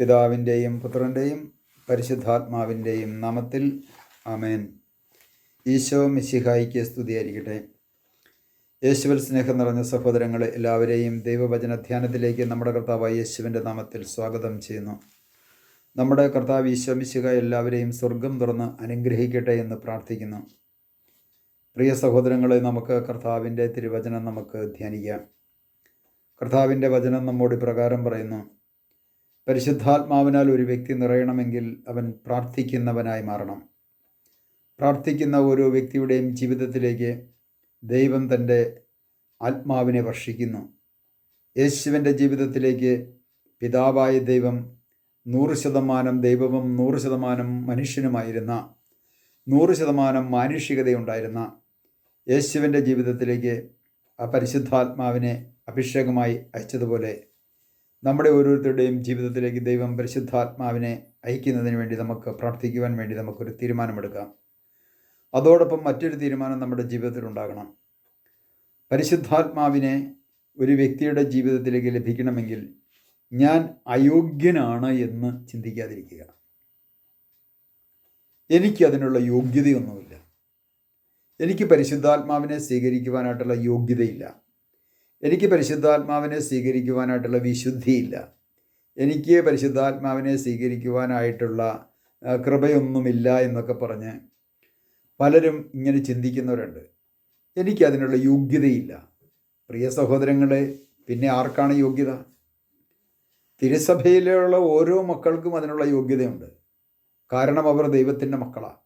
പിതാവിന്റെയും പുത്രന്റെയും പരിശുദ്ധാത്മാവിന്റെയും നാമത്തിൽ അമേൻ ഈശോ മിശിഹായിക്ക് സ്തുതിയായിരിക്കട്ടെ. യേശുവിൽ സ്നേഹം നിറഞ്ഞ സഹോദരങ്ങളെ എല്ലാവരെയും ദൈവവചന ധ്യാനത്തിലേക്ക് നമ്മുടെ കർത്താവായ യേശുവിന്റെ നാമത്തിൽ സ്വാഗതം ചെയ്യുന്നു. നമ്മുടെ കർത്താവ് ഈശോ മിശിഹ എല്ലാവരെയും സ്വർഗം തുറന്ന് അനുഗ്രഹിക്കട്ടെ എന്ന് പ്രാർത്ഥിക്കുന്നു. പ്രിയ സഹോദരങ്ങളെ നമുക്ക് കർത്താവിന്റെ തിരുവചനം നമുക്ക് ധ്യാനിക്കാം. കർത്താവിന്റെ വചനം നമ്മോട് പ്രകാരം പറയുന്നു. പരിശുദ്ധാത്മാവിനാൽ ഒരു വ്യക്തി നിറയണമെങ്കിൽ അവൻ പ്രാർത്ഥിക്കുന്നവനായി മാറണം. പ്രാർത്ഥിക്കുന്ന ഓരോ വ്യക്തിയുടെയും ജീവിതത്തിലേക്ക് ദൈവം തന്റെ ആത്മാവിനെ വർഷിക്കുന്നു. യേശുവിന്റെ ജീവിതത്തിലേക്ക് പിതാവായ ദൈവം നൂറ് ശതമാനം ദൈവവും നൂറ് ശതമാനം മനുഷ്യനുമായിരുന്ന നൂറ് ശതമാനം മാനുഷികതയുണ്ടായിരുന്ന യേശുവിന്റെ ജീവിതത്തിലേക്ക് ആ പരിശുദ്ധാത്മാവിനെ അഭിഷേകമായി അയച്ചതുപോലെ നമ്മുടെ ഓരോരുത്തരുടെയും ജീവിതത്തിലേക്ക് ദൈവം പരിശുദ്ധാത്മാവിനെ അയക്കുന്നതിന് വേണ്ടി നമുക്ക് പ്രാർത്ഥിക്കുവാൻ വേണ്ടി നമുക്കൊരു തീരുമാനമെടുക്കാം. അതോടൊപ്പം മറ്റൊരു തീരുമാനം നമ്മുടെ ജീവിതത്തിൽ ഉണ്ടാകണം. പരിശുദ്ധാത്മാവിനെ ഒരു വ്യക്തിയുടെ ജീവിതത്തിലേക്ക് ലഭിക്കണമെങ്കിൽ ഞാൻ അയോഗ്യനാണ് എന്ന് ചിന്തിക്കാതിരിക്കുക. എനിക്ക് അതിനുള്ള യോഗ്യതയൊന്നുമില്ല. എനിക്ക് പരിശുദ്ധാത്മാവിനെ സ്വീകരിക്കുവാനായിട്ടുള്ള യോഗ്യതയില്ല. എനിക്ക് പരിശുദ്ധാത്മാവിനെ സ്വീകരിക്കുവാനായിട്ടുള്ള വിശുദ്ധിയില്ല. എനിക്ക് പരിശുദ്ധാത്മാവിനെ സ്വീകരിക്കുവാനായിട്ടുള്ള കൃപയൊന്നുമില്ല എന്നൊക്കെ പറഞ്ഞ് പലരും ഇങ്ങനെ ചിന്തിക്കുന്നവരുണ്ട്. എനിക്ക് അതിനുള്ള യോഗ്യതയില്ല. പ്രിയ സഹോദരങ്ങളെ പിന്നെ ആർക്കാണ് യോഗ്യത? തിരുസഭയിലുള്ള ഓരോ മക്കൾക്കും അതിനുള്ള യോഗ്യതയുണ്ട്. കാരണം അവർ ദൈവത്തിന്റെ മക്കളാണ്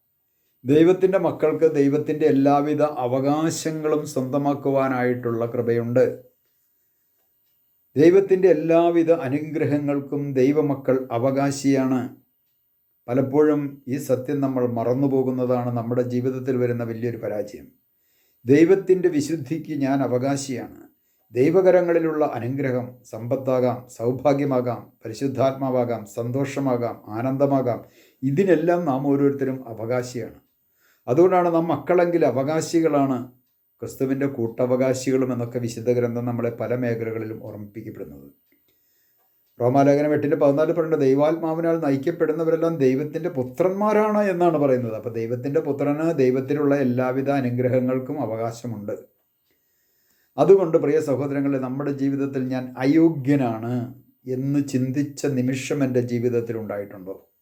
ദൈവത്തിന്റെ മക്കൾക്ക് ദൈവത്തിന്റെ എല്ലാവിധ അവകാശങ്ങളും സ്വന്തമാക്കുവാനായിട്ടുള്ള കൃപയുണ്ട്. ദൈവത്തിന്റെ എല്ലാവിധ അനുഗ്രഹങ്ങൾക്കും ദൈവമക്കൾ അവകാശിയാണ്. പലപ്പോഴും ഈ സത്യം നമ്മൾ മറന്നുപോകുന്നതാണ് നമ്മുടെ ജീവിതത്തിൽ വരുന്ന വലിയൊരു പരാജയം. ദൈവത്തിന്റെ വിശുദ്ധിക്ക് ഞാൻ അവകാശിയാണ്. ദൈവകരങ്ങളിലുള്ള അനുഗ്രഹം സമ്പത്താകാം സൗഭാഗ്യമാകാം പരിശുദ്ധാത്മാവാകാം സന്തോഷമാകാം ആനന്ദമാകാം. ഇതിനെല്ലാം നാം ഓരോരുത്തരും അവകാശിയാണ്. അതുകൊണ്ടാണ് നാം മക്കളെങ്കിൽ അവകാശികളാണ്. ക്രിസ്തുവിന്റെ കൂട്ടവകാശികളും എന്നൊക്കെ വിശുദ്ധ ഗ്രന്ഥം നമ്മളെ പല മേഖലകളിലും ഓർമ്മിപ്പിക്കപ്പെടുന്നത്. റോമാലേഖനം എട്ടിന്റെ പതിനാല് പറയുന്നത് ദൈവാത്മാവിനാൽ നയിക്കപ്പെടുന്നവരെല്ലാം ദൈവത്തിന്റെ പുത്രന്മാരാണ് എന്നാണ് പറയുന്നത്. അപ്പോൾ ദൈവത്തിന്റെ പുത്രന് ദൈവത്തിലുള്ള എല്ലാവിധ അനുഗ്രഹങ്ങൾക്കും അവകാശമുണ്ട്. അതുകൊണ്ട് പ്രിയ സഹോദരങ്ങളെ നമ്മുടെ ജീവിതത്തിൽ ഞാൻ അയോഗ്യനാണ് എന്ന് ചിന്തിച്ച നിമിഷം എന്റെ ജീവിതത്തിൽ ഉണ്ടായിട്ടുണ്ടോ?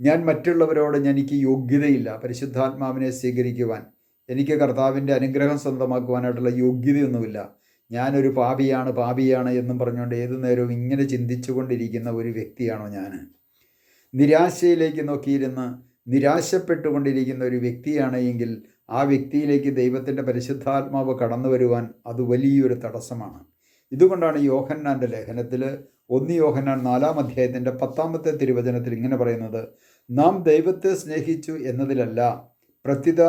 ഞാൻ മറ്റുള്ളവരോട് എനിക്ക് യോഗ്യതയില്ല. പരിശുദ്ധാത്മാവിനെ സ്വീകരിക്കുവാൻ എനിക്ക് കർത്താവിന്റെ അനുഗ്രഹം സ്വന്തമാക്കുവാനായിട്ടുള്ള യോഗ്യതയൊന്നുമില്ല. ഞാനൊരു പാപിയാണ് പാപിയാണ് എന്നും പറഞ്ഞുകൊണ്ട് ഏതു നേരവും ഇങ്ങനെ ചിന്തിച്ചു കൊണ്ടിരിക്കുന്ന ഒരു വ്യക്തിയാണോ ഞാൻ? നിരാശയിലേക്ക് നോക്കിയിരുന്ന് നിരാശപ്പെട്ടുകൊണ്ടിരിക്കുന്ന ഒരു വ്യക്തിയാണെങ്കിൽ ആ വ്യക്തിയിലേക്ക് ദൈവത്തിന്റെ പരിശുദ്ധാത്മാവ് കടന്നു വരുവാൻ അത് വലിയൊരു തടസ്സമാണ്. ഇതുകൊണ്ടാണ് യോഹന്നാന്റെ ലേഖനത്തിൽ ഒന്ന് യോഹനാൻ നാലാം അധ്യായത്തിന്റെ പത്താമത്തെ തിരുവചനത്തിൽ ഇങ്ങനെ പറയുന്നത് നാം ദൈവത്തെ സ്നേഹിച്ചു എന്നതിലല്ല പ്രത്യുത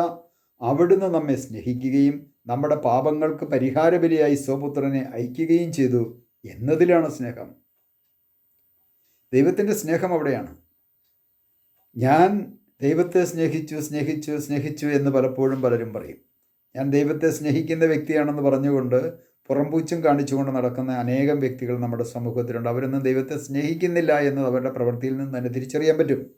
അവിടുന്ന് നമ്മെ സ്നേഹിക്കുകയും നമ്മുടെ പാപങ്ങൾക്ക് പരിഹാരബലിയായി സ്വപുത്രനെ അയക്കുകയും ചെയ്തു എന്നതിലാണ് സ്നേഹം. ദൈവത്തിന്റെ സ്നേഹം അവിടെയാണ്. ഞാൻ ദൈവത്തെ സ്നേഹിച്ചു സ്നേഹിച്ചു സ്നേഹിച്ചു എന്ന് പലപ്പോഴും പലരും പറയും. ഞാൻ ദൈവത്തെ സ്നേഹിക്കുന്ന വ്യക്തിയാണെന്ന് പറഞ്ഞുകൊണ്ട് പുറംപൂച്ചും കാണിച്ചുകൊണ്ട് നടക്കുന്ന അനേകം വ്യക്തികൾ നമ്മുടെ സമൂഹത്തിലുണ്ട്. അവരൊന്നും ദൈവത്തെ സ്നേഹിക്കുന്നില്ല എന്നത് അവരുടെ പ്രവൃത്തിയിൽ നിന്ന് തന്നെ തിരിച്ചറിയാൻ പറ്റും.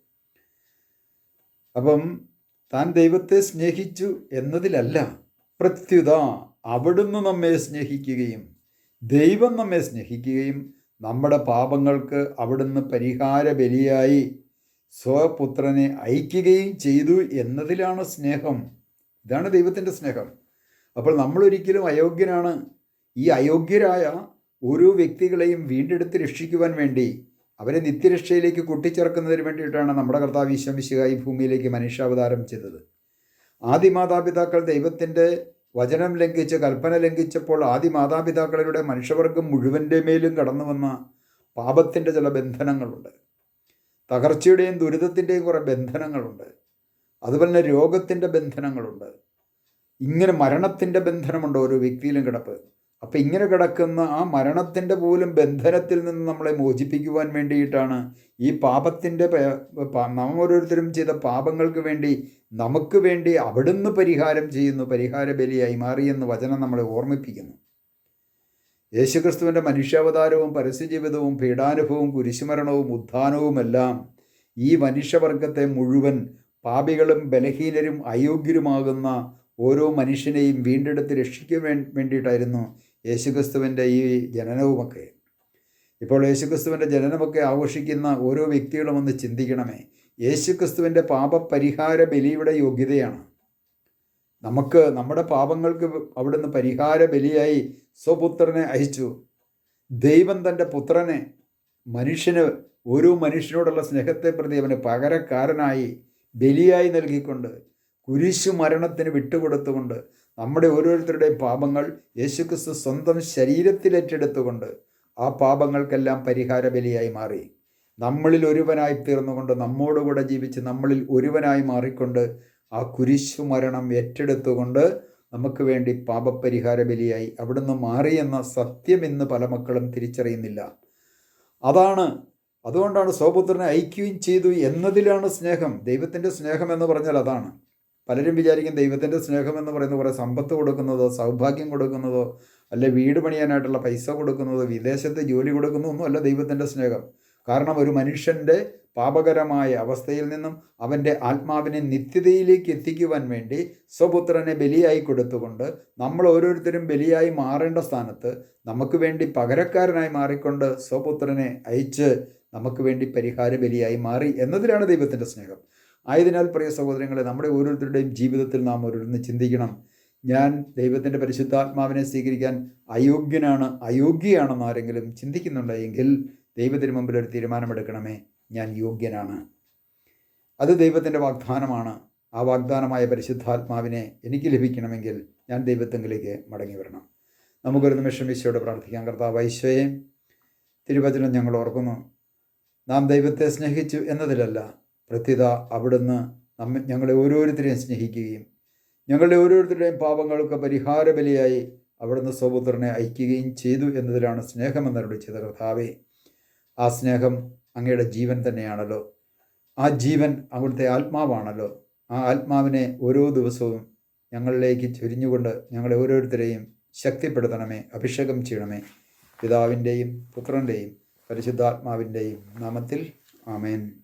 അപ്പം താൻ ദൈവത്തെ സ്നേഹിച്ചു എന്നതിലല്ല പ്രത്യുത അവിടുന്ന് നമ്മെ സ്നേഹിക്കുകയും ദൈവം നമ്മെ സ്നേഹിക്കുകയും നമ്മുടെ പാപങ്ങൾക്ക് അവിടുന്ന് പരിഹാര ബലിയായി സ്വപുത്രനെ അയക്കുകയും ചെയ്തു എന്നതിലാണ് സ്നേഹം. ഇതാണ് ദൈവത്തിന്റെ സ്നേഹം. അപ്പോൾ നമ്മളൊരിക്കലും അയോഗ്യനാണ് ഈ അയോഗ്യരായ ഓരോ വ്യക്തികളെയും വീണ്ടെടുത്ത് രക്ഷിക്കുവാൻ വേണ്ടി അവരെ നിത്യരക്ഷയിലേക്ക് കൂട്ടിച്ചേർക്കുന്നതിന് വേണ്ടിയിട്ടാണ് നമ്മുടെ കർത്താവ് ഈശ്വമിശികായി ഭൂമിയിലേക്ക് മനുഷ്യാവതാരം ചെയ്തത്. ആദ്യ മാതാപിതാക്കൾ ദൈവത്തിന്റെ വചനം ലംഘിച്ച് കൽപ്പന ലംഘിച്ചപ്പോൾ ആദ്യ മാതാപിതാക്കളിലൂടെ മനുഷ്യവർഗം മുഴുവന്റെ മേലും കടന്നു വന്ന പാപത്തിന്റെ ചില ബന്ധനങ്ങളുണ്ട്. തകർച്ചയുടെയും ദുരിതത്തിന്റെയും കുറേ ബന്ധനങ്ങളുണ്ട്. അതുപോലെ തന്നെ രോഗത്തിന്റെ ബന്ധനങ്ങളുണ്ട്. ഇങ്ങനെ മരണത്തിന്റെ ബന്ധനമുണ്ട് ഓരോ വ്യക്തിയിലും കിടപ്പ്. അപ്പം ഇങ്ങനെ കിടക്കുന്ന ആ മരണത്തിന്റെ പോലും ബന്ധനത്തിൽ നിന്ന് നമ്മളെ മോചിപ്പിക്കുവാൻ വേണ്ടിയിട്ടാണ് ഈ പാപത്തിന്റെ നാം ഓരോരുത്തരും ചെയ്ത പാപങ്ങൾക്ക് വേണ്ടി നമുക്ക് വേണ്ടി അവിടുന്ന് പരിഹാരം ചെയ്യുന്നു പരിഹാര ബലിയായി മാറിയെന്ന് വചനം നമ്മളെ ഓർമ്മിപ്പിക്കുന്നു. യേശുക്രിസ്തുവിന്റെ മനുഷ്യാവതാരവും പരസ്യജീവിതവും പീഡാനുഭവവും കുരിശുമരണവും ഉത്ഥാനവുമെല്ലാം ഈ മനുഷ്യവർഗത്തെ മുഴുവൻ പാപികളും ബലഹീനരും അയോഗ്യരുമാകുന്ന ഓരോ മനുഷ്യനെയും വീണ്ടെടുത്ത് രക്ഷിക്കാൻ വേണ്ടിയിട്ടായിരുന്നു യേശുക്രിസ്തുവിന്റെ ഈ ജനനവുമൊക്കെ. ഇപ്പോൾ യേശുക്രിസ്തുവിന്റെ ജനനമൊക്കെ ആഘോഷിക്കുന്ന ഓരോ വ്യക്തികളും ഒന്ന് ചിന്തിക്കണമേ. യേശുക്രിസ്തുവിന്റെ പാപപരിഹാര ബലിയുടെ യോഗ്യതയാണ്. നമുക്ക് നമ്മുടെ പാപങ്ങൾക്ക് അവിടുന്ന് പരിഹാര ബലിയായി സ്വപുത്രനെ അയച്ചു. ദൈവം തന്റെ പുത്രനെ മനുഷ്യന് ഓരോ മനുഷ്യനോടുള്ള സ്നേഹത്തെ പ്രതി അവന് പകരക്കാരനായി ബലിയായി നൽകിക്കൊണ്ട് കുരിശു മരണത്തിന് വിട്ടുകൊടുത്തുകൊണ്ട് നമ്മുടെ ഓരോരുത്തരുടെയും പാപങ്ങൾ യേശുക്രിസ്തു സ്വന്തം ശരീരത്തിലേറ്റെടുത്തുകൊണ്ട് ആ പാപങ്ങൾക്കെല്ലാം പരിഹാര ബലിയായി മാറി. നമ്മളിൽ ഒരുവനായി തീർന്നുകൊണ്ട് നമ്മോടുകൂടെ ജീവിച്ച് നമ്മളിൽ ഒരുവനായി മാറിക്കൊണ്ട് ആ കുരിശു മരണം ഏറ്റെടുത്തുകൊണ്ട് നമുക്ക് വേണ്ടി പാപപരിഹാര ബലിയായി അവിടുന്ന് മാറിയെന്ന സത്യം ഇന്ന് പല മക്കളും തിരിച്ചറിയുന്നില്ല. അതാണ് അതുകൊണ്ടാണ് സ്വപുത്രനെ ഐക്യം ചെയ്തു എന്നതിലാണ് സ്നേഹം. ദൈവത്തിന്റെ സ്നേഹം എന്ന് പറഞ്ഞാൽ അതാണ്. പലരും വിചാരിക്കും ദൈവത്തിന്റെ സ്നേഹം എന്ന് പറയുന്നത് കുറേ സമ്പത്ത് കൊടുക്കുന്നതോ സൗഭാഗ്യം കൊടുക്കുന്നതോ അല്ലെ വീട് പണിയാനായിട്ടുള്ള പൈസ കൊടുക്കുന്നതോ വിദേശത്ത് ജോലി കൊടുക്കുന്നതോ ഒന്നും അല്ല ദൈവത്തിന്റെ സ്നേഹം. കാരണം ഒരു മനുഷ്യന്റെ പാപകരമായ അവസ്ഥയിൽ നിന്നും അവന്റെ ആത്മാവിനെ നിത്യതയിലേക്ക് എത്തിക്കുവാൻ വേണ്ടി സ്വപുത്രനെ ബലിയായി കൊടുത്തുകൊണ്ട് നമ്മൾ ഓരോരുത്തരും ബലിയായി മാറേണ്ട സ്ഥാനത്ത് നമുക്ക് വേണ്ടി പകരക്കാരനായി മാറിക്കൊണ്ട് സ്വപുത്രനെ അയച്ച് നമുക്ക് വേണ്ടി പരിഹാര ബലിയായി മാറി എന്നതിലാണ് ദൈവത്തിന്റെ സ്നേഹം. ആയതിനാൽ പ്രിയ സഹോദരങ്ങളെ നമ്മുടെ ഓരോരുത്തരുടെയും ജീവിതത്തിൽ നാം ഓരോരുന്ന് ചിന്തിക്കണം. ഞാൻ ദൈവത്തിന്റെ പരിശുദ്ധാത്മാവിനെ സ്വീകരിക്കാൻ അയോഗ്യനാണ് അയോഗ്യയാണെന്ന് ആരെങ്കിലും ചിന്തിക്കുന്നുണ്ടെങ്കിൽ ദൈവത്തിന് മുമ്പിൽ ഒരു തീരുമാനമെടുക്കണമേ. ഞാൻ യോഗ്യനാണ്. അത് ദൈവത്തിന്റെ വാഗ്ദാനമാണ്. ആ വാഗ്ദാനമായ പരിശുദ്ധാത്മാവിനെ എനിക്ക് ലഭിക്കണമെങ്കിൽ ഞാൻ ദൈവത്തെങ്കിലേക്ക് മടങ്ങി വരണം. നമുക്കൊരു നിമിഷം ഈശോയോട് പ്രാർത്ഥിക്കാം. കർത്താവ് ഐശ്വയെ തിരുവചനം ഞങ്ങൾ ഓർക്കുന്നു. നാം ദൈവത്തെ സ്നേഹിച്ചു എന്നതിലല്ല പ്രത്യുത അവിടുന്ന് നമ്മെ ഞങ്ങളെ ഓരോരുത്തരെയും സ്നേഹിക്കുകയും ഞങ്ങളുടെ ഓരോരുത്തരുടെയും പാപങ്ങൾക്ക് പരിഹാര ബലിയായി അവിടുന്ന് സ്വപുത്രനെ അയക്കുകയും ചെയ്തു എന്നതിലാണ് സ്നേഹമെന്നരുടെ ചെയ്ത കർത്താവേ. ആ സ്നേഹം അങ്ങയുടെ ജീവൻ തന്നെയാണല്ലോ. ആ ജീവൻ അവിടുത്തെ ആത്മാവാണല്ലോ. ആ ആത്മാവിനെ ഓരോ ദിവസവും ഞങ്ങളിലേക്ക് ചൊരിഞ്ഞുകൊണ്ട് ഞങ്ങളെ ഓരോരുത്തരെയും ശക്തിപ്പെടുത്തണമേ അഭിഷേകം ചെയ്യണമേ. പിതാവിന്റെയും പുത്രന്റെയും പരിശുദ്ധാത്മാവിന്റെയും നാമത്തിൽ ആമേൻ.